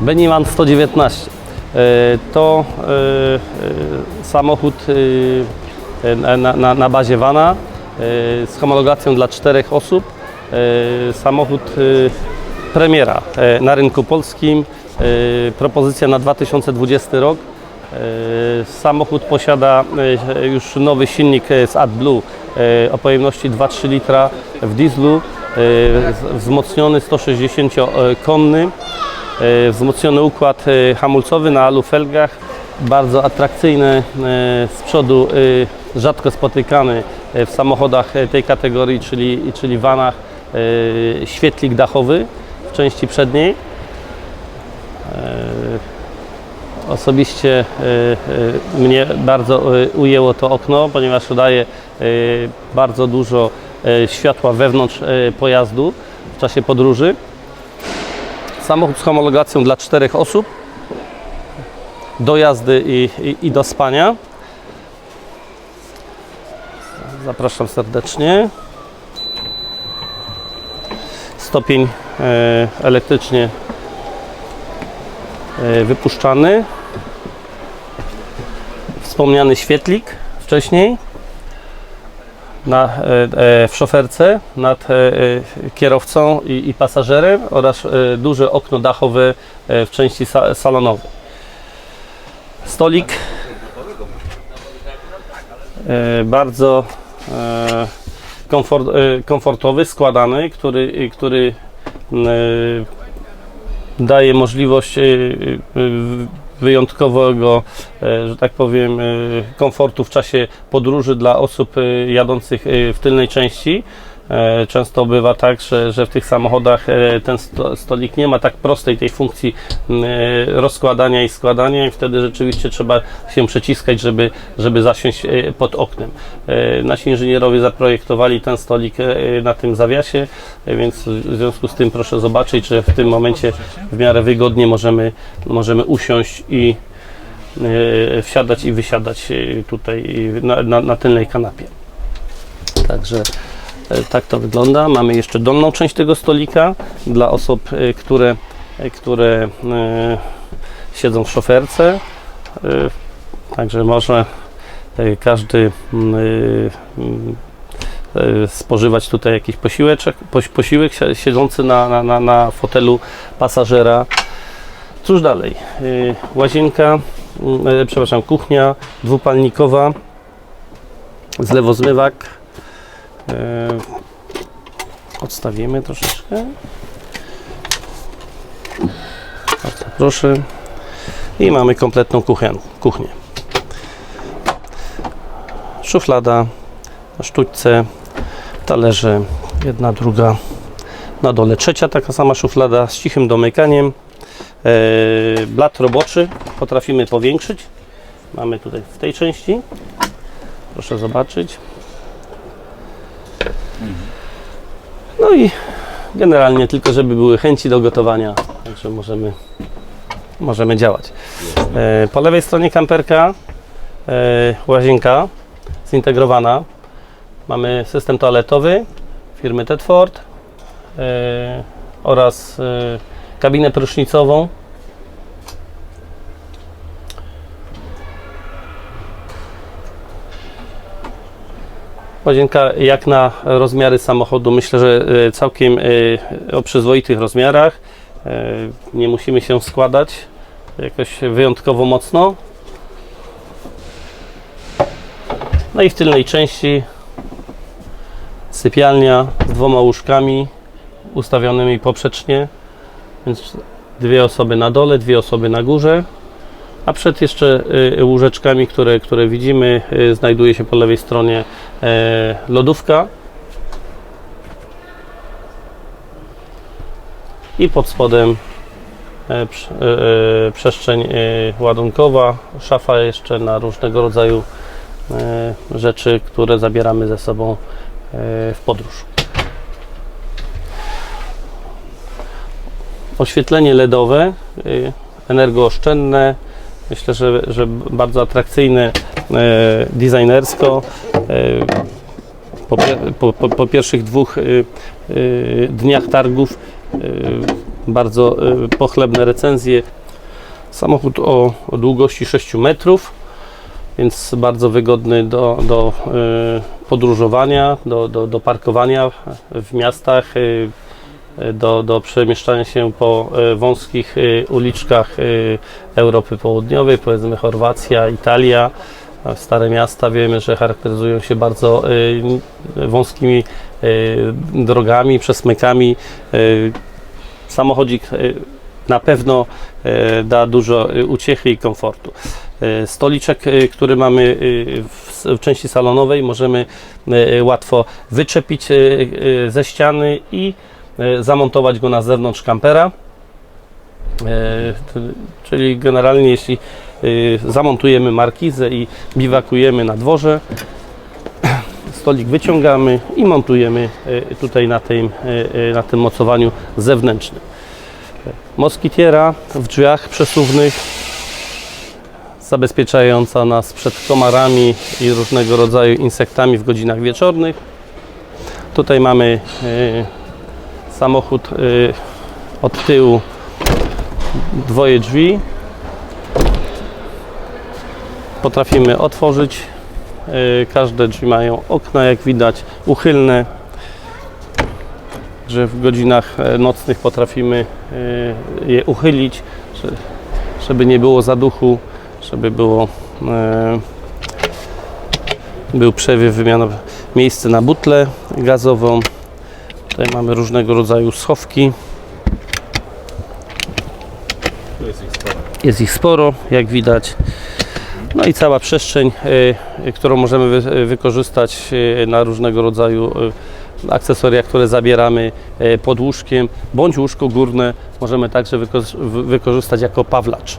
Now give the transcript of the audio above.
Beniman 119. E, To e, e, samochód na, bazie Vana z homologacją dla czterech osób. Samochód premiera na rynku polskim. Propozycja na 2020 rok. Samochód posiada już nowy silnik z AdBlue o pojemności 2,3 litra w dieslu, wzmocniony 160-konny, e, wzmocniony układ e, hamulcowy na alu felgach, bardzo atrakcyjny e, z przodu, e, rzadko spotykany e, w samochodach e, tej kategorii, czyli, czyli vanach, e, świetlik dachowy w części przedniej. Osobiście e, e, mnie bardzo e, ujęło to okno, ponieważ daje e, bardzo dużo e, światła wewnątrz e, pojazdu w czasie podróży. Samochód z homologacją dla czterech osób, do jazdy i, i, i do spania. Zapraszam serdecznie. Stopień e, elektrycznie e, wypuszczany. Wspomniany świetlik wcześniej na, e, e, w szoferce nad e, kierowcą i, i pasażerem oraz duże okno dachowe w części sa, salonowej. Stolik bardzo komfort, komfortowy, składany, który, który daje możliwość wyjątkowego, e, że tak powiem, e, komfortu w czasie podróży dla osób e, jadących w tylnej części. E, Często bywa tak, że, że w tych samochodach e, ten sto, stolik nie ma tak prostej tej funkcji e, rozkładania i składania i wtedy rzeczywiście trzeba się przeciskać, żeby, żeby zasiąść pod oknem. Nasi inżynierowie zaprojektowali ten stolik na tym zawiasie, więc w związku z tym proszę zobaczyć, że w tym momencie w miarę wygodnie możemy, możemy usiąść i wsiadać i wysiadać tutaj na, na, na tylnej kanapie. Także tak to wygląda. Mamy jeszcze dolną część tego stolika dla osób, e, które, e, które e, siedzą w szoferce. E, Także może e, każdy mm, e, mm, e, spożywać tutaj jakiś posiłeczek, posiłek si- siedzący na, na, na, fotelu pasażera. Cóż dalej? E, Łazienka, mm, e, przepraszam, kuchnia dwupalnikowa, zlewozmywak. E, Odstawimy troszeczkę. Bardzo proszę. I mamy kompletną kuchnię. kuchnię. Szuflada, sztućce, talerze, jedna, druga. Na dole trzecia taka sama szuflada z cichym domykaniem. E, blat roboczy potrafimy powiększyć. Mamy tutaj w tej części. Proszę zobaczyć. No i generalnie tylko, żeby były chęci do gotowania, także możemy, możemy działać. E, po lewej stronie kamperka e, łazienka zintegrowana. Mamy system toaletowy firmy Tedford e, oraz e, kabinę prysznicową. Łazienka jak na rozmiary samochodu myślę, że e, całkiem e, o przyzwoitych rozmiarach. E, Nie musimy się składać jakoś wyjątkowo mocno. No i w tylnej części sypialnia z dwoma łóżkami ustawionymi poprzecznie, więc dwie osoby na dole, dwie osoby na górze. A przed jeszcze y, łóżeczkami, które, które widzimy, y, znajduje się po lewej stronie e, lodówka. I pod spodem e, e, przestrzeń ładunkowa, szafa jeszcze na różnego rodzaju rzeczy, które zabieramy ze sobą w podróż. Oświetlenie LEDowe, y, energooszczędne, myślę, że, że bardzo atrakcyjne e, designersko. E, po, po, po, pierwszych dwóch y, dniach targów bardzo pochlebne recenzje. Samochód o, o długości 6 metrów, więc bardzo wygodny do, do podróżowania, do, do, do parkowania w miastach, do, do przemieszczania się po y, wąskich y, uliczkach y, Europy Południowej, powiedzmy Chorwacja, Italia. Stare miasta wiemy, że charakteryzują się bardzo y, wąskimi y, drogami, przesmykami. Y, Samochodzik y, na pewno y, da dużo y, uciechy i komfortu. Y, Stoliczek, y, który mamy y, w, części salonowej, możemy y, łatwo wyczepić y, y, ze ściany i y, zamontować go na zewnątrz kampera. E, Czyli generalnie jeśli y, zamontujemy markizę i biwakujemy na dworze, stolik wyciągamy i montujemy tutaj na tym, na tym mocowaniu zewnętrznym. Moskitiera w drzwiach przesuwnych zabezpieczająca nas przed komarami i różnego rodzaju insektami w godzinach wieczornych. Tutaj mamy samochód y, od tyłu dwoje drzwi. Potrafimy otworzyć. Y, Każde drzwi mają okna, jak widać, uchylne. Że w godzinach e, nocnych potrafimy y, je uchylić, że- żeby nie było zaduchu, żeby było e, był przewiew wymianowy, miejsce na butlę gazową. Tutaj mamy różnego rodzaju schowki. Jest ich sporo. Jak widać. No i cała przestrzeń, y, y, którą możemy wy, wykorzystać y, na różnego rodzaju y, akcesoria, które zabieramy y, pod łóżkiem, bądź łóżko górne możemy także wyko- wy- wykorzystać jako pawlacz.